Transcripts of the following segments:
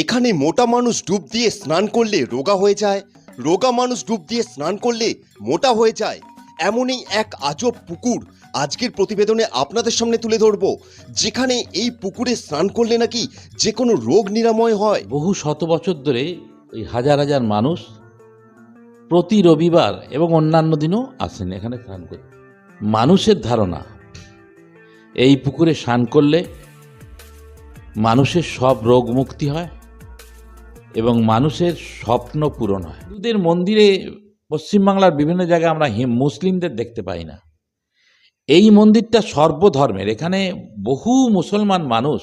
এখানে মোটা মানুষ ডুব দিয়ে স্নান করলে রোগা হয়ে যায়, রোগা মানুষ ডুব দিয়ে স্নান করলে মোটা হয়ে যায়। এমনই এক আজব পুকুর আজকের প্রতিবেদনে আপনাদের সামনে তুলে ধরব, যেখানে এই পুকুরে স্নান করলে নাকি যে কোনো রোগ নিরাময় হয়। বহু শত বছর ধরে ওই হাজার হাজার মানুষ প্রতি রবিবার এবং অন্যান্য দিনও আসেন এখানে স্নান করে। মানুষের ধারণা, এই পুকুরে স্নান করলে মানুষের সব রোগ মুক্তি হয় এবং মানুষের স্বপ্ন পূরণ হয়। হিন্দুদের মন্দিরে পশ্চিমবাংলার বিভিন্ন জায়গায় আমরা মুসলিমদের দেখতে পাই না। এই মন্দিরটা সর্বধর্মের। এখানে বহু মুসলমান মানুষ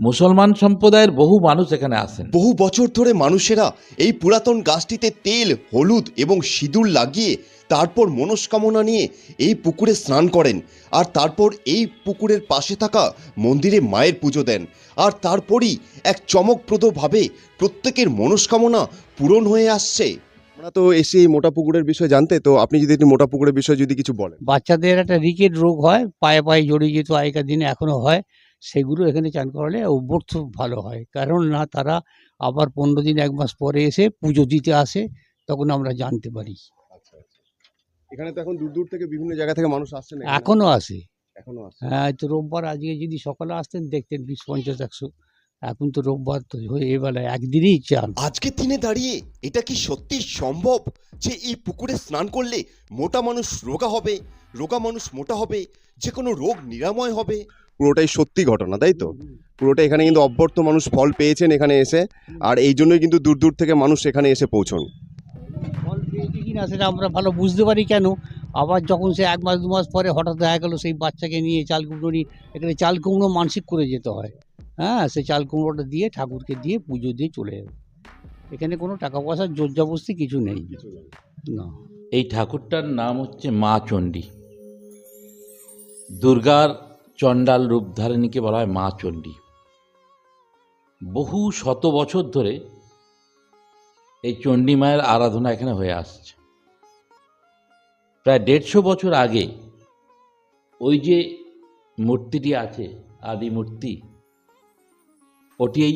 মুসলমান সম্প্রদায়ের বহু মানুষ এখানে আসেন বহু বছর ধরে মানুষেরা এই পুরাতন গাছটিতে তেল হলুদ এবং সিঁদুর লাগিয়ে তারপর মনস্কামনা নিয়ে এই পুকুরে স্নান করেন আর তারপর এই পুকুরের পাশে থাকা মন্দিরে মায়ের পুজো দেন আর তারপরই এক চমকপ্রদভাবে প্রত্যেকের মনস্কামনা পূরণ হয়ে আসছে। আমরা তো এসে এই মোটা পুকুরের বিষয়ে জানতে তো আপনি যদি একটু মোটা পুকুরের বিষয়ে যদি কিছু বলেন। বাচ্চাদের একটা রিকেট রোগ হয় পায়ে পায়ে জড়িয়ে যেত আগেকার দিনে এখনও হয়। সেগুলো এখানে চান করালে অভ্যর্থ ভালো হয়। কারণ না তারা আবার পনেরো দিন এক মাস পরে এসে পুজো দিতে আসে তখন আমরা জানতে পারি। এখানে তো এখন দূর দূর থেকে বিভিন্ন জায়গা থেকে মানুষ আসছে না এখনও আসে। এখনও আসছে হ্যাঁ তো রোববার আজকে যদি সকালে আসতেন দেখতেন বিশ পঞ্চাশ একশো। এখন তো রোববার তো হয়ে এবেলায় একদিনই চান। আজকের দিনে দাঁড়িয়ে এটা কি সত্যি সম্ভব যে এই পুকুরে স্নান করলে মোটা মানুষ রোগা হবে রোগা মানুষ মোটা হবে যে কোনো রোগ নিরাময় হবে? পুরোটাই সত্যি ঘটনা তাই তো? পুরোটা এখানে কিন্তু অভ্যর্থ মানুষ ফল পেয়েছেন এখানে এসে আর এই জন্যই কিন্তু দূর দূর থেকে মানুষ এখানে এসে পৌঁছন। ফল পেয়েছে কিনা সেটা আমরা ভালো বুঝতে পারি কেন? আবার যখন সে এক মাস দু মাস পরে হঠাৎ দেখা গেলো সেই বাচ্চাকে নিয়ে চাল কুমড়ো নিয়ে এখানে চাল কুমড়ো মানসিক করে যেতে হয়। হ্যাঁ সেই চাল কুমড়োটা দিয়ে ঠাকুরকে দিয়ে পুজো দিয়ে চলে যাবে। এখানে কোনো টাকা পয়সার জোর জবস্তি কিছু নেই। না। এই ঠাকুরটার নাম হচ্ছে মা চণ্ডী। দুর্গার চণ্ডাল রূপধারিণীকে বলা হয় মা চণ্ডী। বহু শত বছর ধরে এই চণ্ডী মায়ের আরাধনা এখানে হয়ে আসছে। প্রায় দেড়শো বছর আগে ওই যে মূর্তিটি আছে, আদি মূর্তি, ওটি এই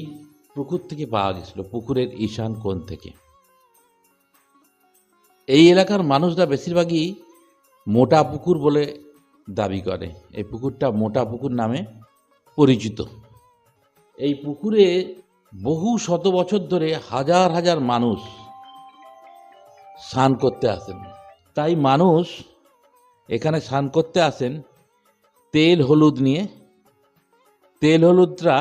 পুকুর থেকে পাওয়া গেছিল, পুকুরের ঈশান কোণ থেকে। এই এলাকার মানুষরা বেশিরভাগই মোটা পুকুর বলে দাবি করে। এই পুকুরটা মোটা পুকুর নামে পরিচিত। এই পুকুরে বহু শত বছর ধরে হাজার হাজার মানুষ স্নান করতে আসেন। তাই মানুষ এখানে স্নান করতে আসেন তেল হলুদ নিয়ে। তেল হলুদটা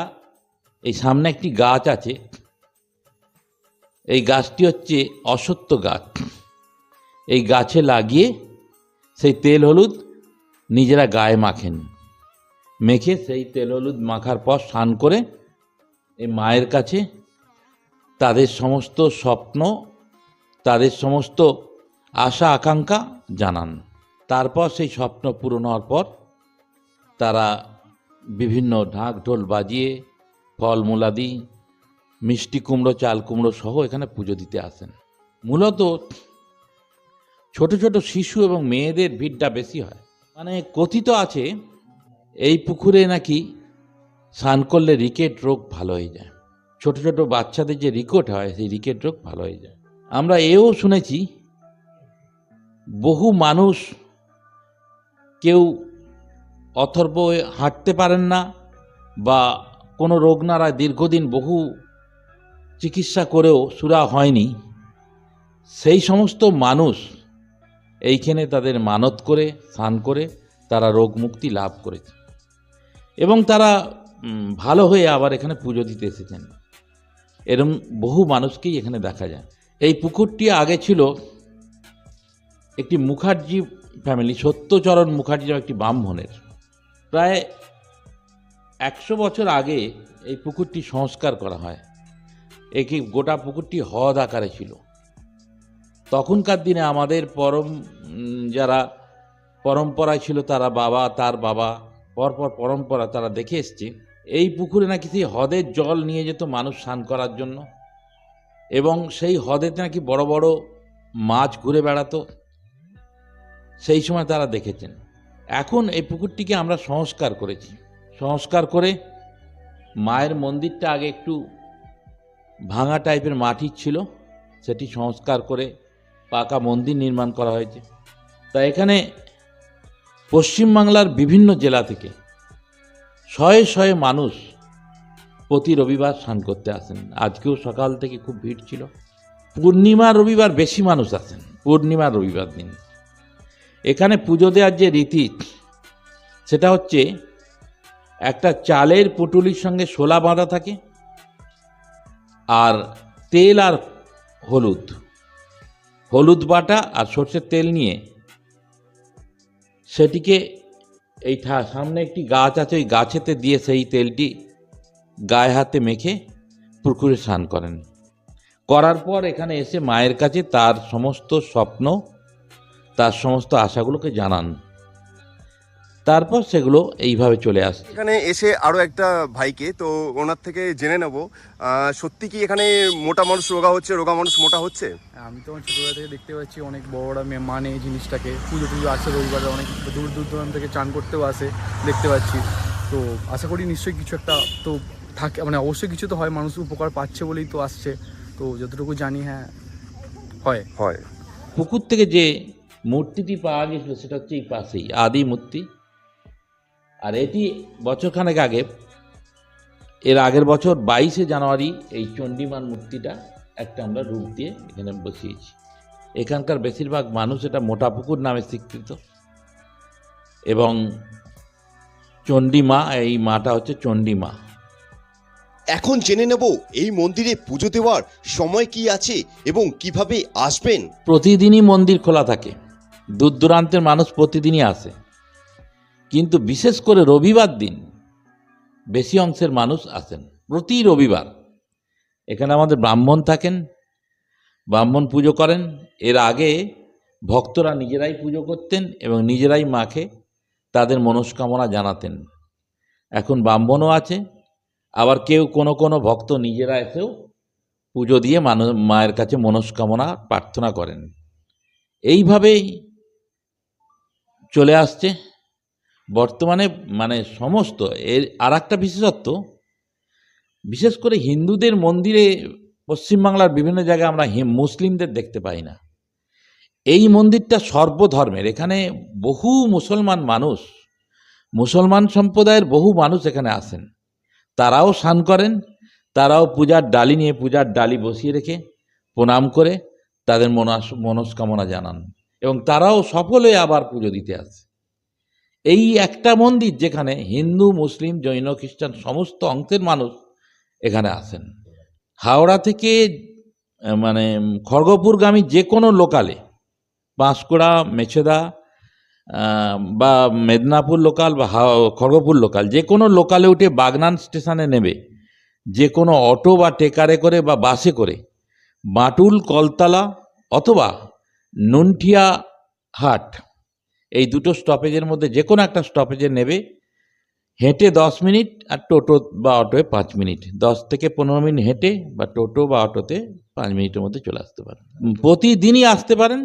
এই সামনে একটি গাছ আছে। এই গাছটি হচ্ছে অসত্য গাছ। এই গাছে লাগিয়ে সেই তেল হলুদ নিজেরা গায়ে মাখেন। মেখে সেই তেল হলুদ মাখার পর স্নান করে এই মায়ের কাছে তাদের সমস্ত স্বপ্ন, তাদের সমস্ত আশা, আকাঙ্ক্ষা জানান। তারপর সেই স্বপ্ন পূরণ হওয়ার পর তারা বিভিন্ন ঢাক ঢোল বাজিয়ে ফল মূলাদি, মিষ্টি কুমড়ো, চাল কুমড়ো সহ এখানে পুজো দিতে আসেন। মূলত ছোট ছোট শিশু এবং মেয়েদের ভিড়টা বেশি হয়। মানে কথিত আছে, এই পুকুরে নাকি স্নান করলে রিকেট রোগ ভালো হয়ে যায়। ছোট ছোট বাচ্চাদের যে রিকেট হয়, সেই রিকেট রোগ ভালো হয়ে যায়। আমরা এও শুনেছি, বহু মানুষ কেউ অথর্ব হাঁটতে পারেন না বা কোনো রোগ নাড়ায় দীর্ঘদিন বহু চিকিৎসা করেও সুরা হয়নি। সেই সমস্ত মানুষ এইখানে তাদের মানত করে, স্নান করে তারা রোগ মুক্তি লাভ করেছে। এবং তারা ভালো হয়ে আবার এখানে পুজো দিতে এসেছেন। এরম বহু মানুষকেই এখানে দেখা যায়। এই পুকুরটি আগে ছিল একটি মুখার্জি ফ্যামিলি সত্যচরণ মুখার্জি একটি ব্রাহ্মণের। প্রায় একশো বছর আগে এই পুকুরটি সংস্কার করা হয়। একে গোটা পুকুরটি হ্রদ আকারে ছিল। তখনকার দিনে আমাদের পরম যারা পরম্পরায় ছিল তারা বাবা, তার বাবা, পরপর পরম্পরা তারা দেখে এসছে, এই পুকুরে নাকি সেই হ্রদের জল নিয়ে যেত মানুষ স্নান করার জন্য। এবং সেই হ্রদেতে নাকি বড় বড় মাছ ঘুরে বেড়াতো। সেই সময় তারা দেখেছেন। এখন এই পুকুরটিকে আমরা সংস্কার করেছি। সংস্কার করে মায়ের মন্দিরটা আগে একটু ভাঙা টাইপের মাটির ছিল, সেটি সংস্কার করে পাকা মন্দির নির্মাণ করা হয়েছে। তা এখানে পশ্চিমবাংলার বিভিন্ন জেলা থেকে শয়ে শয়ে মানুষ প্রতি রবিবার স্নান করতে আসেন। আজকেও সকাল থেকে খুব ভিড় ছিল। পূর্ণিমা রবিবার বেশি মানুষ আসেন, পূর্ণিমা রবিবার দিন। এখানে পুজো দেওয়ার যে রীতি, সেটা হচ্ছে একটা চালের পুটুলির সঙ্গে শোলা বাঁধা থাকে আর তেল আর হলুদ। হলুদ বাটা আর সর্ষের তেল নিয়ে সেটিকে এই ঠা- সামনে একটি গাছ আছে, ওই গাছেতে দিয়ে সেই তেলটি গায়ে হাতে মেখে পুকুরে স্নান করেন। করার পর এখানে এসে মায়ের কাছে তার সমস্ত স্বপ্ন, তার সমস্ত আশাগুলোকে জানান। তারপর সেগুলো এইভাবে চলে আসে এখানে এসে আরও একটা ভাইকে তো ওনার থেকে জেনে নেব সত্যি কি এখানে মোটা মানুষ রোগা হচ্ছে রোগা মানুষ মোটা হচ্ছে? আমি তো আমার ছোটোবেলা থেকে দেখতে পাচ্ছি অনেক বড়রা মে- মানে এই জিনিসটাকে। পুজো টুজো আসে রবিবারে অনেক দূর দূর দূরান্ত থেকে চান করতেও আসে দেখতে পাচ্ছি। তো আশা করি নিশ্চয়ই কিছু একটা তো থাকে মানে অবশ্যই কিছু তো হয় মানুষ উপকার পাচ্ছে বলেই তো আসছে। তো যতটুকু জানি হ্যাঁ হয়। হয়। পুকুর থেকে যে মূর্তিটি পাওয়া গেছিল সেটা হচ্ছে এই পাশেই আদি মূর্তি। আর এটি বছরখানেক আগে। এর আগের বছর বাইশে জানুয়ারি এই চণ্ডীমান মূর্তিটা একটা আমরা রূপ দিয়ে এখানে বসিয়েছি। এখানকার বেশিরভাগ মানুষ এটা মোটা পুকুর নামে স্বীকৃত। এবং চণ্ডীমা এই মাটা হচ্ছে চণ্ডীমা। এখন জেনে নেব এই মন্দিরে পুজো দেওয়ার সময় কি আছে এবং কীভাবে আসবেন? প্রতিদিনই মন্দির খোলা থাকে। দূর দূরান্তের মানুষ প্রতিদিনই আসে। কিন্তু বিশেষ করে রবিবার দিন বেশি অংশের মানুষ আসেন, প্রতি রবিবার। এখানে আমাদের ব্রাহ্মণ থাকেন, ব্রাহ্মণ পুজো করেন, এর আগে ভক্তরা নিজেরাই পুজো করতেন এবং নিজেরাই মাকে তাদের মনস্কামনা জানাতেন। এখন ব্রাহ্মণও আছে, আবার কেউ কোনো কোনো ভক্ত নিজেরা এসেও পুজো দিয়ে মানুষ, মায়ের কাছে মনস্কামনা প্রার্থনা করেন। এইভাবেই চলে আসছে। বর্তমানে মানে সমস্ত, এর আর একটা বিশেষত্ব, বিশেষ করে হিন্দুদের মন্দিরে পশ্চিমবাংলার বিভিন্ন জায়গায় আমরা মুসলিমদের দেখতে পাই না। এই মন্দিরটা সর্বধর্মের। এখানে বহু মুসলমান মানুষ, মুসলমান সম্প্রদায়ের বহু মানুষ এখানে আসেন। তারাও স্নান করেন, তারাও পূজার ডালি নিয়ে পূজার ডালি বসিয়ে রেখে প্রণাম করে তাদের মনাস, মনস্কামনা জানান এবং তারাও হয়ে আবার পুজো দিতে আসে। এই একটা মন্দির যেখানে হিন্দু, মুসলিম, জৈন, খ্রিস্টান সমস্ত অংশের মানুষ এখানে আসেন। হাওড়া থেকে মানে খড়গপুরগামী যে কোনো লোকালে, বাঁশকুড়া, মেছেদা বা মেদিনীপুর লোকাল বা খড়গপুর লোকাল, যে কোনো লোকালে উঠে বাগনান স্টেশনে নেবে। যে কোনো অটো বা টেকারে করে বা বাসে করে বাটুল, কলতলা অথবা নুনঠিয়া হাট। এই দুটো স্টপেজের মধ্যে যে কোনো একটা স্টপেজে নেবে। হেঁটে দশ মিনিট আর টোটো বা অটোয় পাঁচ মিনিট। দশ থেকে পনেরো মিনিট হেঁটে বা টোটো বা অটোতে পাঁচ মিনিটের মধ্যে চলে আসতে পারেন। প্রতিদিনই আসতে পারেন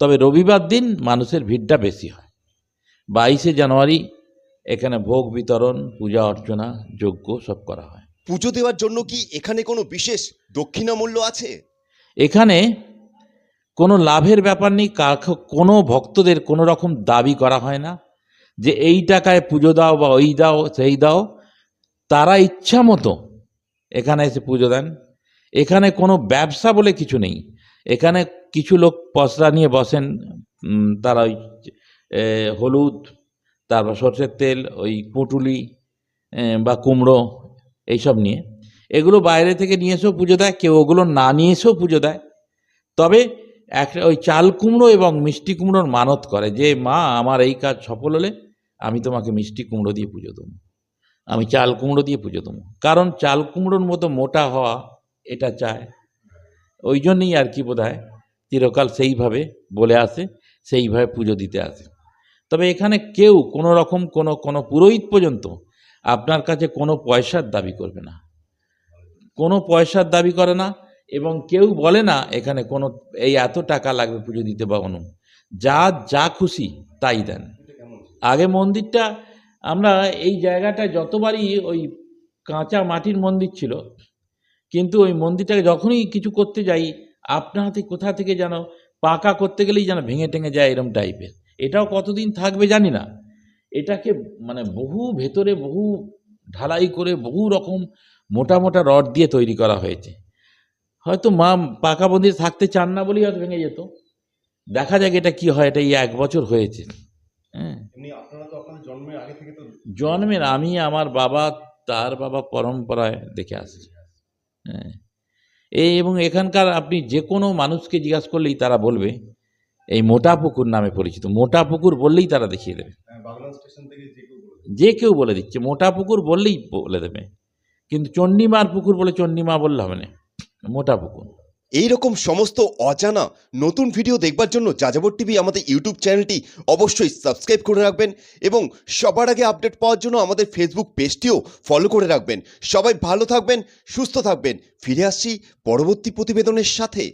তবে রবিবার দিন মানুষের ভিড়টা বেশি হয়। বাইশে জানুয়ারি এখানে ভোগ বিতরণ পূজা অর্চনা যজ্ঞ সব করা হয়। পুজো দেওয়ার জন্য কি এখানে কোনো বিশেষ দক্ষিণা মূল্য আছে? এখানে কোনো লাভের ব্যাপার নেই কোনো ভক্তদের কোনো রকম দাবি করা হয় না যে এই টাকায় পুজো দাও বা ওই দাও, সেই দাও। তারা ইচ্ছা মতো এখানে এসে পুজো দেন। এখানে কোনো ব্যবসা বলে কিছু নেই। এখানে কিছু লোক পসরা নিয়ে বসেন তারা ওই হলুদ, তারপর সর্ষের তেল, ওই পুঁটুলি বা কুমড়ো, এইসব নিয়ে। এগুলো বাইরে থেকে নিয়ে এসেও পুজো দেয়, কেউ ওগুলো না নিয়ে এসেও পুজো দেয়। তবে এক ওই চাল কুমড়ো এবং মিষ্টি কুমড়োর মানত করে যে, মা, আমার এই কাজ সফল হলে আমি তোমাকে মিষ্টি কুমড়ো দিয়ে পুজো দেবো। আমি চাল কুমড়ো দিয়ে পুজো দেবো। কারণ চাল কুমড়োর মতো মোটা হওয়া এটা চায়। ওই জন্যই আর কি বোধ হয় চিরকাল সেইভাবে বলে আসে, সেইভাবে পুজো দিতে আসে। তবে এখানে কেউ কোনো রকম কোনো কোনো পুরোহিত পর্যন্ত আপনার কাছে কোনো পয়সার দাবি করবে না। কোনো পয়সার দাবি করে না। এবং কেউ বলে না, এখানে কোনো, এই এত টাকা লাগবে পুজো দিতে বা অনু যা যা খুশি তাই দেন। আগে মন্দিরটা, আমরা এই জায়গাটায় যতবারই ওই কাঁচা মাটির মন্দির ছিল, কিন্তু ওই মন্দিরটাকে যখনই কিছু করতে যাই আপনা হাতে কোথা থেকে যেন পাকা করতে গেলেই যেন ভেঙে টেঙে যায় এরম টাইপের। এটাও কতদিন থাকবে জানি না। এটাকে মানে বহু ভেতরে বহু ঢালাই করে বহু রকম মোটা মোটা রড দিয়ে তৈরি করা হয়েছে। হয়তো মা পাকা মন্দির থাকতে চান না বলেই হয়তো ভেঙে যেত। দেখা যাক এটা কি হয় এটা এই এক বছর হয়েছে। হ্যাঁ। জন্মের আগে থেকে তো জন্মের আমি আমার বাবা তার বাবা পরম্পরায় দেখে আসছি। হ্যাঁ। এই এবং এখানকার আপনি যে কোনো মানুষকে জিজ্ঞাসা করলেই তারা বলবে এই মোটা পুকুর নামে পরিচিত। মোটা পুকুর বললেই তারা দেখিয়ে দেবে। বাগনান স্টেশন থেকে যে কেউ বলে যে কেউ বলে দিচ্ছে। মোটা পুকুর বললেই বলে দেবে। কিন্তু চণ্ডীমার পুকুর বলে চণ্ডীমা বললে হবে না। মোটা পুকুর এই রকম সমস্ত অজানা নতুন ভিডিও দেখবার জন্য যাযাবর টিভি আমাদের ইউটিউব চ্যানেলটি অবশ্যই সাবস্ক্রাইব করে রাখবেন এবং সবার আগে আপডেট পাওয়ার জন্য আমাদের ফেসবুক পেজটিও ফলো করে রাখবেন। সবাই ভালো থাকবেন, সুস্থ থাকবেন। ফিরে আসছি পরবর্তী প্রতিবেদনের সাথে।